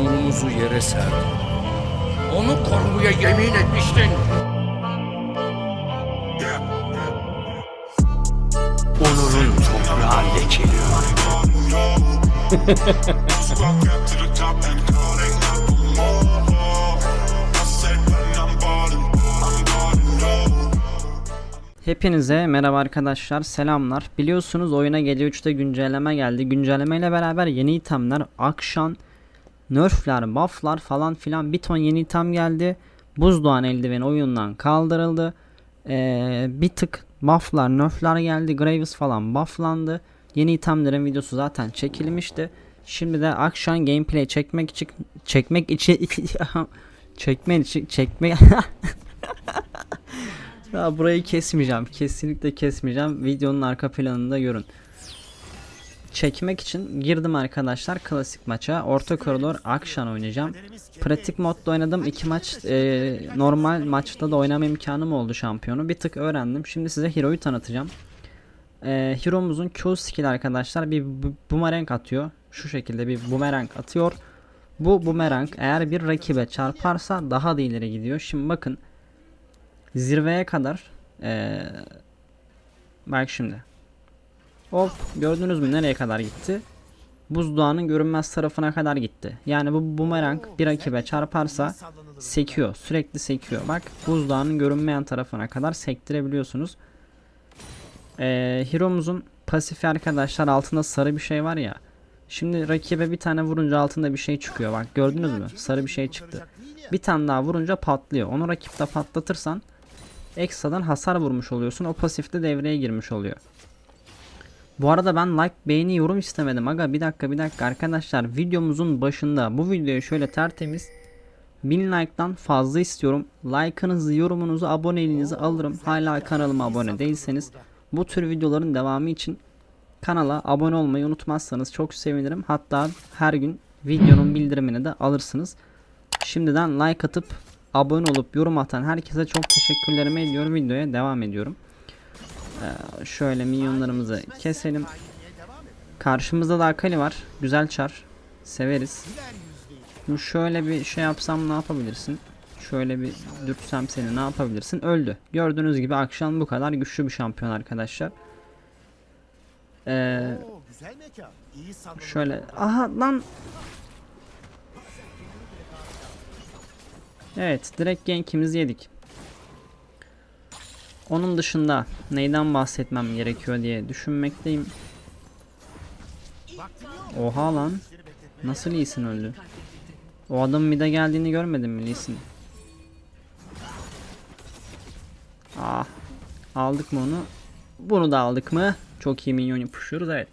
onurumuzu yere serdin. Onu korumaya yemin etmiştin. Onurun toprağı lekeliyor. Hepinize merhaba arkadaşlar selamlar. Biliyorsunuz oyuna gece 3'te güncelleme geldi. Güncelleme ile beraber yeni itemler, akşam, nerfler, bufflar falan filan bir ton yeni item geldi. Buzdoğan eldiveni oyundan kaldırıldı. Ee, bir tık bufflar, nerfler geldi. Graves falan bufflandı. Yeni itemlerin videosu zaten çekilmişti. Şimdi de akşam gameplay çekmek için çekmek için çekmek için çekmek Ya burayı kesmeyeceğim. Kesinlikle kesmeyeceğim. Videonun arka planında görün. Çekmek için girdim arkadaşlar klasik maça. Orta koridor Akşan oynayacağım. Pratik modda oynadım. iki maç e, normal maçta da oynama imkanım oldu şampiyonu. Bir tık öğrendim. Şimdi size Hero'yu tanıtacağım. E, Hero'muzun Q skill arkadaşlar bir bu- boomerang atıyor. Şu şekilde bir boomerang atıyor. Bu boomerang eğer bir rakibe çarparsa daha da ileri gidiyor. Şimdi bakın zirveye kadar eee bak şimdi hop gördünüz mü? Nereye kadar gitti? Buzdağının görünmez tarafına kadar gitti. Yani bu bumerang bir rakibe çarparsa sekiyor sürekli sekiyor. Bak buzdağının görünmeyen tarafına kadar sektirebiliyorsunuz. Eee Hero'muzun pasifi arkadaşlar altında sarı bir şey var ya. Şimdi rakibe bir tane vurunca altında bir şey çıkıyor. Bak gördünüz mü? Sarı bir şey çıktı. Bir tane daha vurunca patlıyor. Onu rakipte patlatırsan ekstradan hasar vurmuş oluyorsun. O pasifte devreye girmiş oluyor. Bu arada ben like, beğeni, yorum istemedim. Aga bir dakika bir dakika arkadaşlar videomuzun başında bu videoyu şöyle tertemiz 1000 like'dan fazla istiyorum. Like'ınızı, yorumunuzu, aboneliğinizi alırım. Hala kanalıma abone değilseniz bu tür videoların devamı için kanala abone olmayı unutmazsanız çok sevinirim. Hatta her gün videonun bildirimini de alırsınız. Şimdiden like atıp abone olup yorum atan herkese çok teşekkürlerimi ediyorum. Videoya devam ediyorum. Ee, şöyle minyonlarımızı keselim. Karşımızda da Akali var. Güzel çar. Severiz. Şimdi şöyle bir şey yapsam ne yapabilirsin? Şöyle bir dürtsem seni ne yapabilirsin? Öldü. Gördüğünüz gibi akşam bu kadar güçlü bir şampiyon arkadaşlar. Ee. Şöyle aha lan Evet direkt gankimizi yedik Onun dışında neyden bahsetmem gerekiyor diye düşünmekteyim. Oha lan. Nasıl Lee Sin öldü? O adam mid'e geldiğini görmedin mi Lee? Ah. Aldık mı onu? Bunu da aldık mı? Çok iyi minyon yapışıyoruz evet.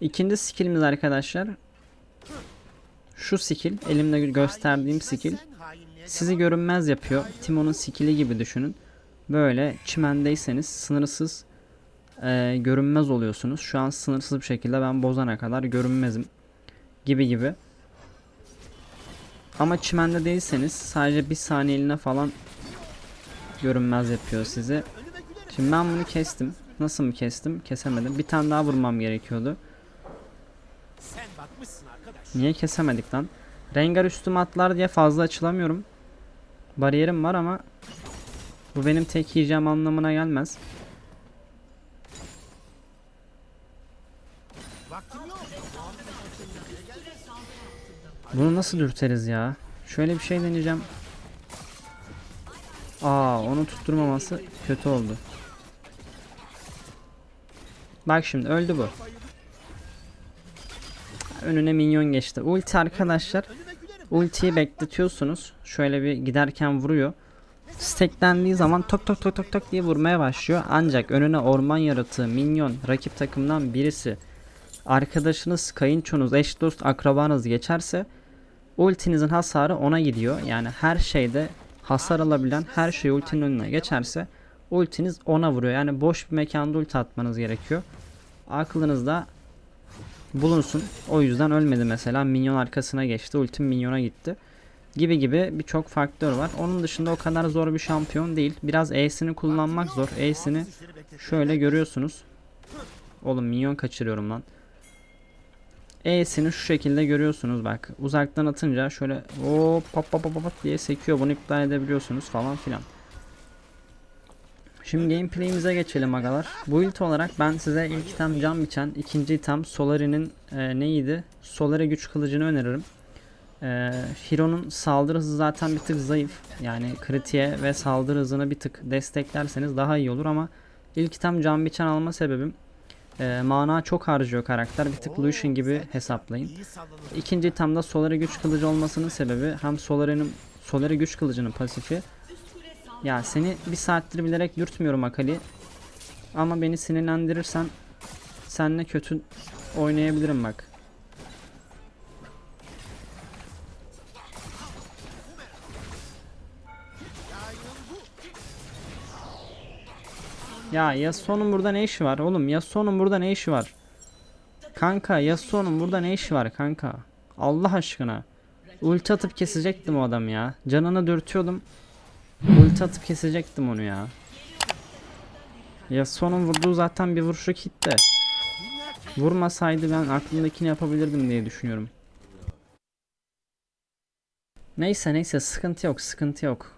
İkinci skillimiz arkadaşlar. Şu skill elimde gö- gösterdiğim skill. Sizi görünmez yapıyor. Timon'un skill'i gibi düşünün. Böyle çimendeyseniz sınırsız e, görünmez oluyorsunuz. Şu an sınırsız bir şekilde ben bozana kadar görünmezim gibi gibi. Ama çimende değilseniz sadece bir saniyeliğine falan görünmez yapıyor sizi. Şimdi ben bunu kestim. Nasıl mı kestim? Kesemedim. Bir tane daha vurmam gerekiyordu. Niye kesemedik lan? Rengar üstüme atlar diye fazla açılamıyorum. Bariyerim var ama bu benim tek yiyeceğim anlamına gelmez. Bunu nasıl dürteriz ya? Şöyle bir şey deneyeceğim. Aa, onu tutturmaması kötü oldu. Bak şimdi öldü bu. Önüne minyon geçti. Ulti arkadaşlar. Ultiyi bekletiyorsunuz. Şöyle bir giderken vuruyor. Stacklendiği zaman tok tok tok tok tok diye vurmaya başlıyor. Ancak önüne orman yaratığı, minyon, rakip takımdan birisi, arkadaşınız, kayınçonuz, eş dost, akrabanız geçerse ultinizin hasarı ona gidiyor. Yani her şeyde hasar alabilen her şey ultinin önüne geçerse ultiniz ona vuruyor. Yani boş bir mekanda ulti atmanız gerekiyor. Aklınızda bulunsun. O yüzden ölmedi mesela. Minyon arkasına geçti. Ultim minyona gitti. Gibi gibi birçok faktör var. Onun dışında o kadar zor bir şampiyon değil. Biraz E'sini kullanmak zor. E'sini şöyle görüyorsunuz. Oğlum minyon kaçırıyorum lan. E'sini şu şekilde görüyorsunuz bak. Uzaktan atınca şöyle hop pop pop pop pop diye sekiyor. Bunu iptal edebiliyorsunuz falan filan. Şimdi gameplay'imize geçelim agalar. Bu ilk olarak ben size ilk item can biçen, ikinci item Solari'nin e, neydi? Solari güç kılıcını öneririm. E, Hero'nun saldırı hızı zaten bir tık zayıf. Yani kritiğe ve saldırı hızını bir tık desteklerseniz daha iyi olur ama ilk item can biçen alma sebebim e, mana çok harcıyor karakter. Bir tık Lucian gibi hesaplayın. İkinci itemde Solari güç kılıcı olmasının sebebi hem Solari'nin Solari güç kılıcının pasifi ya seni bir saattir bilerek dürtmüyorum Akali ama beni sinirlendirirsen seninle kötü oynayabilirim bak. Ya Yasuo'nun burada ne işi var oğlum? Yasuo'nun burada ne işi var? Kanka Yasuo'nun burada ne işi var kanka? Allah aşkına. Ulti atıp kesecektim o adam ya. Canını dürtüyordum. Ulti atıp kesecektim onu ya. Yasuo'nun vurduğu zaten bir vuruşluk hit de. Vurmasaydı ben aklımdakini yapabilirdim diye düşünüyorum. Neyse neyse sıkıntı yok sıkıntı yok.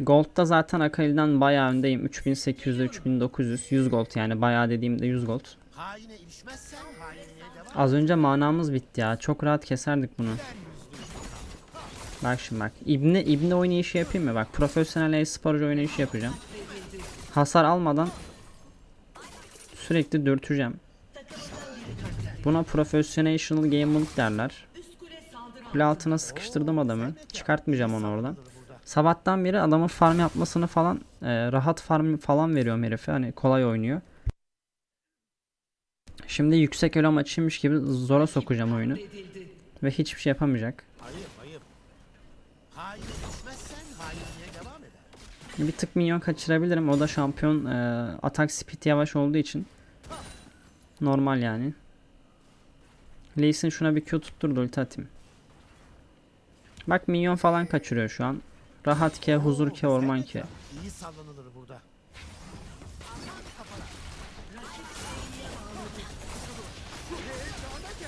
Gold'da zaten Akali'den bayağı öndeyim. 3800'de 3900. 100 gold yani bayağı dediğimde 100 gold. Az önce manamız bitti ya. Çok rahat keserdik bunu. Bak şimdi bak. İbne, İbne oynayışı yapayım mı? Bak profesyonel e-sporcu oynayışı yapacağım. Hasar almadan sürekli dürteceğim. Buna professional gaming derler. Kule altına sıkıştırdım adamı. Çıkartmayacağım onu oradan. Sabahtan beri adamın farm yapmasını falan e, rahat farm falan veriyorum herife. Hani kolay oynuyor. Şimdi yüksek elo maçıymış gibi zora sokacağım oyunu. Ve hiçbir şey yapamayacak. Bir tık minyon kaçırabilirim. O da şampiyon e, atak speed yavaş olduğu için. Normal yani. Lee Sin şuna bir Q tutturdu ulti atayım. Bak minyon falan kaçırıyor şu an. Rahat ke, huzur ke, orman ke. İyi sallanılır burada.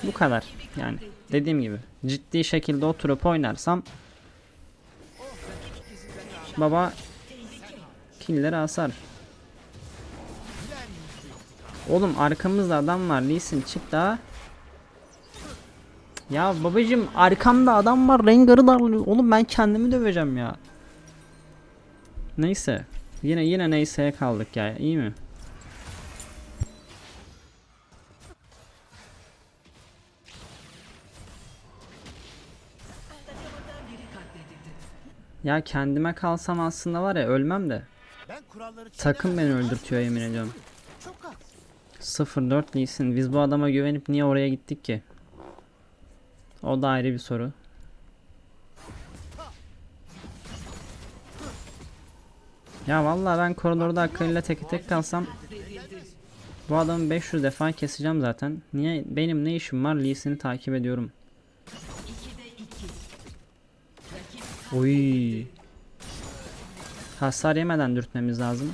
Bu kadar. Yani dediğim gibi ciddi şekilde oturup oynarsam baba killeri asar. Oğlum arkamızda adam var. Lee Sin çık daha. Ya babacım arkamda adam var. Rengar'ı darlıyor. Oğlum ben kendimi döveceğim ya. Neyse. Yine yine neyseye kaldık ya. İyi mi? Ya kendime kalsam aslında var ya ölmem de. Takım beni öldürtüyor yemin ediyorum. Çok az. 0-4 Lee Sin. Biz bu adama güvenip niye oraya gittik ki? O da ayrı bir soru. Ya vallahi ben koridorda Akali'yle tek tek kalsam bu adamı 500 defa keseceğim zaten. Niye benim ne işim var? Lee Sin'i takip ediyorum. Oy. Hasar yemeden dürtmemiz lazım.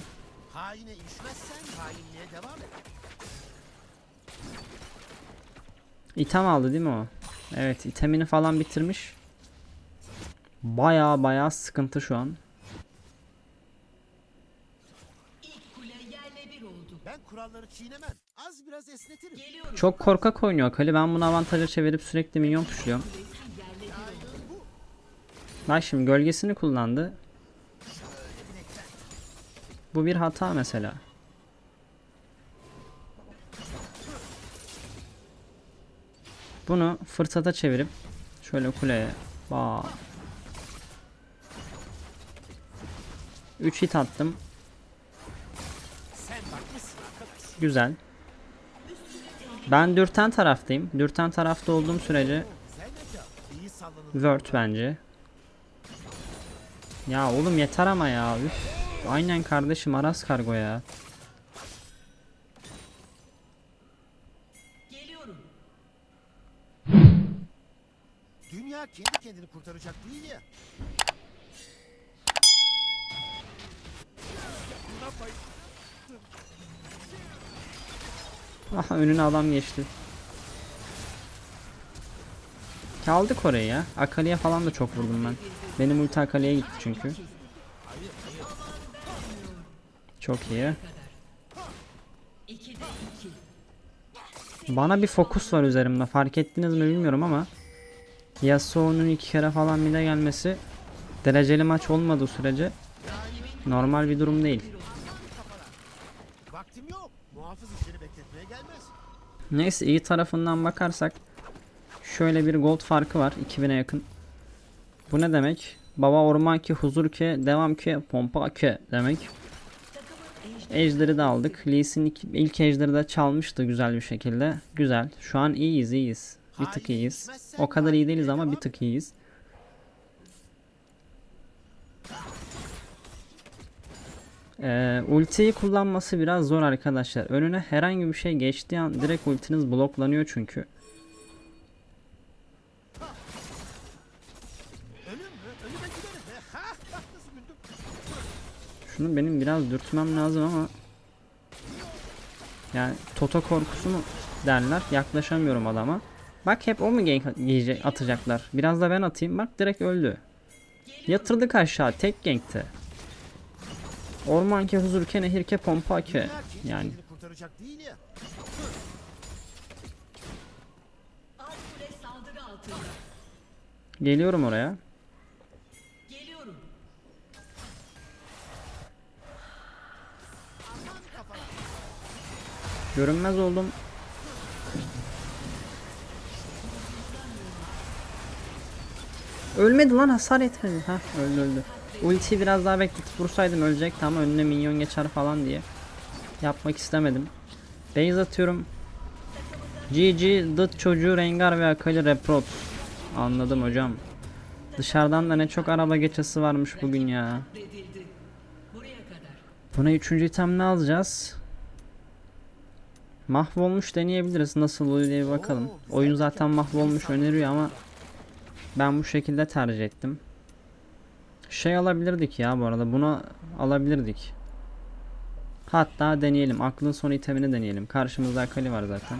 İtem aldı değil mi o? Evet itemini falan bitirmiş. Baya baya sıkıntı şu an. Ben kuralları çiğnemem. Az biraz esnetirim. Çok korkak oynuyor Akali. Ben bunu avantaja çevirip sürekli minyon puşluyorum. Bak şimdi gölgesini kullandı. Bu bir hata mesela. Bunu fırsata çevirip şöyle kuleye bam. 3 hit attım. Güzel. Ben dürten taraftayım. Dürten tarafta olduğum sürece. Word bence. Ya oğlum yeter ama ya. Üf. Aynen kardeşim Aras kargo ya. Dünya kendi kendini kurtaracak değil ya. Aha önüne adam geçti. Aldık orayı ya. Akali'ye falan da çok vurdum ben. Benim ulti Akali'ye gitti çünkü. Çok iyi. Bana bir fokus var üzerimde. Fark ettiniz mi bilmiyorum ama Yasuo'nun iki kere falan mid'e gelmesi dereceli maç olmadığı sürece normal bir durum değil. Vaktim yok. Muhafız işleri. Neyse iyi tarafından bakarsak şöyle bir gold farkı var 2000'e yakın. Bu ne demek? Baba orman ki huzur ki devam ki pompa ki demek. Ejderi de aldık. Lee Sin ilk, ilk ejderi de çalmıştı güzel bir şekilde. Güzel. Şu an iyiyiz iyiyiz. Bir tık iyiyiz. O kadar iyi değiliz ama bir tık iyiyiz. Ee, ultiyi kullanması biraz zor arkadaşlar. Önüne herhangi bir şey geçtiği an direkt ultiniz bloklanıyor çünkü. Şunu benim biraz dürtmem lazım ama yani Toto korkusu mu derler. Yaklaşamıyorum adama. Bak hep o mu gank atacaklar. Biraz da ben atayım. Bak direkt öldü. Yatırdık aşağı. Tek gankti. Orman ke huzur ke nehir ke pompa ke. Yani geliyorum oraya. Geliyorum. Görünmez oldum. Ölmedi lan hasar etmedi. Ha öldü öldü. Ultiyi biraz daha bekletip vursaydım ölecekti ama önüne minyon geçer falan diye. Yapmak istemedim. Base atıyorum. GG Dıt çocuğu Rengar ve Akali Reprot. Anladım hocam. Dışarıdan da ne çok araba geçesi varmış bugün ya. Buna üçüncü item ne alacağız? Mahvolmuş deneyebiliriz. Nasıl oluyor diye bakalım. Oyun zaten mahvolmuş öneriyor ama ben bu şekilde tercih ettim. Şey alabilirdik ya bu arada. Bunu alabilirdik. Hatta deneyelim. Aklın son itemini deneyelim. Karşımızda Akali var zaten.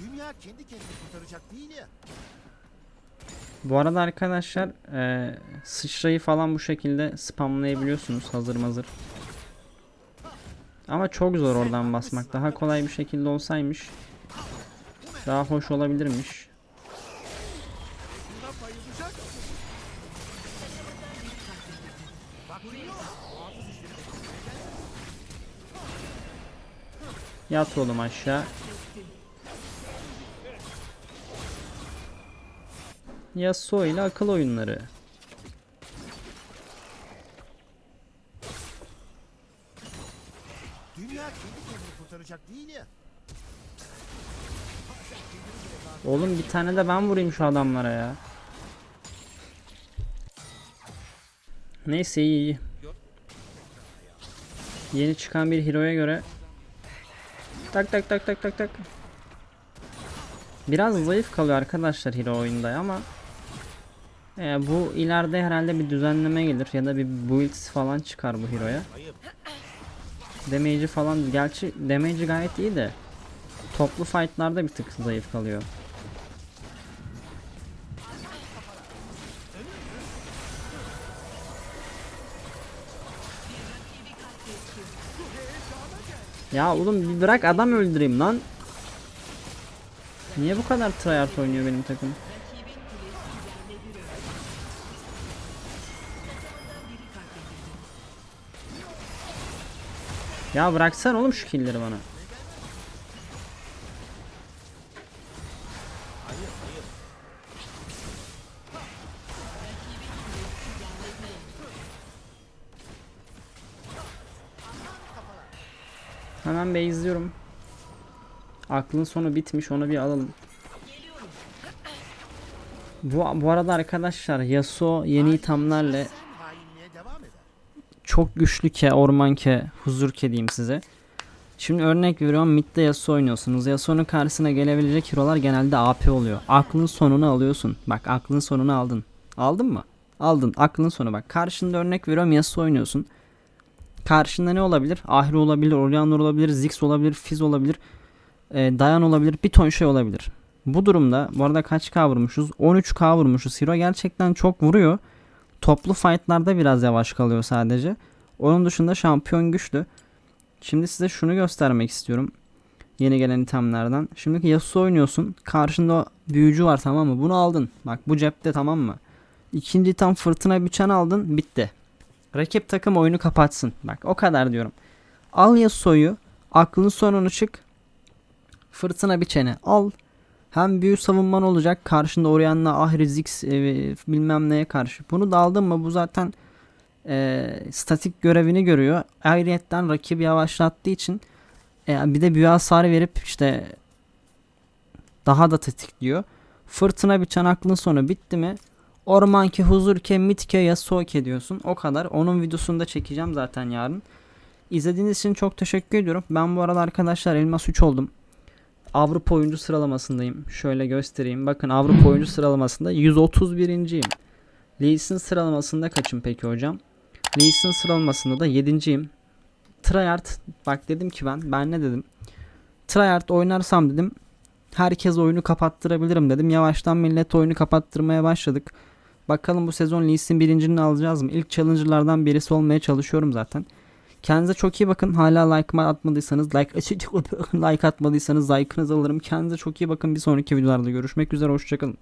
Dünya kendi kendini kurtaracak değil ya. Bu arada arkadaşlar eee, sıçrayı falan bu şekilde spamlayabiliyorsunuz hazır mazır. Ama çok zor oradan basmak. Daha kolay bir şekilde olsaymış daha hoş olabilirmiş. Yat oğlum aşağı. Yasuo ile akıl oyunları. Dünya kendi kendini kurtaracak değil ya. Oğlum bir tane de ben vurayım şu adamlara ya. Neyse iyi iyi. Yeni çıkan bir hero'ya göre tak tak tak tak tak tak. Biraz zayıf kalıyor arkadaşlar hero oyunda ama e, bu ileride herhalde bir düzenleme gelir ya da bir build falan çıkar bu hero'ya. Damage'i falan gerçi damage'i gayet iyi de toplu fight'larda bir tık zayıf kalıyor. Ya oğlum bir bırak adam öldüreyim lan. Niye bu kadar tryhard oynuyor benim takım? Ya bıraksan oğlum şu killleri bana. Hemen base'liyorum. Aklın sonu bitmiş onu bir alalım. Bu, bu arada arkadaşlar Yasuo yeni itemlerle çok güçlü ke, orman ke, huzur ke diyeyim size. Şimdi örnek veriyorum midde Yasuo oynuyorsunuz. Yasuo'nun karşısına gelebilecek hero'lar genelde AP oluyor. Aklın sonunu alıyorsun. Bak aklın sonunu aldın. Aldın mı? Aldın. Aklın sonu bak. Karşında örnek veriyorum Yasuo oynuyorsun. Karşında ne olabilir? Ahri olabilir, Orianna olabilir, Ziggs olabilir, Fizz olabilir. e, Dayan olabilir. Bir ton şey olabilir. Bu durumda bu arada kaç K vurmuşuz? 13K vurmuşuz. Hero gerçekten çok vuruyor. Toplu fightlarda biraz yavaş kalıyor sadece. Onun dışında şampiyon güçlü. Şimdi size şunu göstermek istiyorum. Yeni gelen itemlerden. Şimdi Yasuo oynuyorsun. Karşında büyücü var tamam mı? Bunu aldın. Bak bu cepte tamam mı? İkinci item fırtına biçen aldın. Bitti. Rakip takım oyunu kapatsın. Bak o kadar diyorum. Al Yasuo'yu. Aklın sonunu çık. Fırtına biçeni al. Hem büyü savunman olacak. Karşında Orianna, Ahri, Ziggs e, bilmem neye karşı. Bunu da mı bu zaten e, statik görevini görüyor. Ayrıyetten rakibi yavaşlattığı için e, bir de büyü hasarı verip işte daha da tetikliyor. Fırtına biçen aklın sonu bitti mi? Ormanki, Huzurke, Mitke, Yasuoke diyorsun. O kadar. Onun videosunu da çekeceğim zaten yarın. İzlediğiniz için çok teşekkür ediyorum. Ben bu arada arkadaşlar Elmas 3 oldum. Avrupa oyuncu sıralamasındayım. Şöyle göstereyim. Bakın Avrupa oyuncu sıralamasında 131.yim. Lee Sin sıralamasında kaçım peki hocam? Lee Sin sıralamasında da 7.yim. Tryhard bak dedim ki ben ben ne dedim? Tryhard oynarsam dedim herkes oyunu kapattırabilirim dedim. Yavaştan millet oyunu kapattırmaya başladık. Bakalım bu sezon Lee Sin birincini alacağız mı? İlk challenger'lardan birisi olmaya çalışıyorum zaten. Kendinize çok iyi bakın. Hala like atmadıysanız like like atmadıysanız like'ınızı alırım. Kendinize çok iyi bakın. Bir sonraki videolarda görüşmek üzere. Hoşçakalın.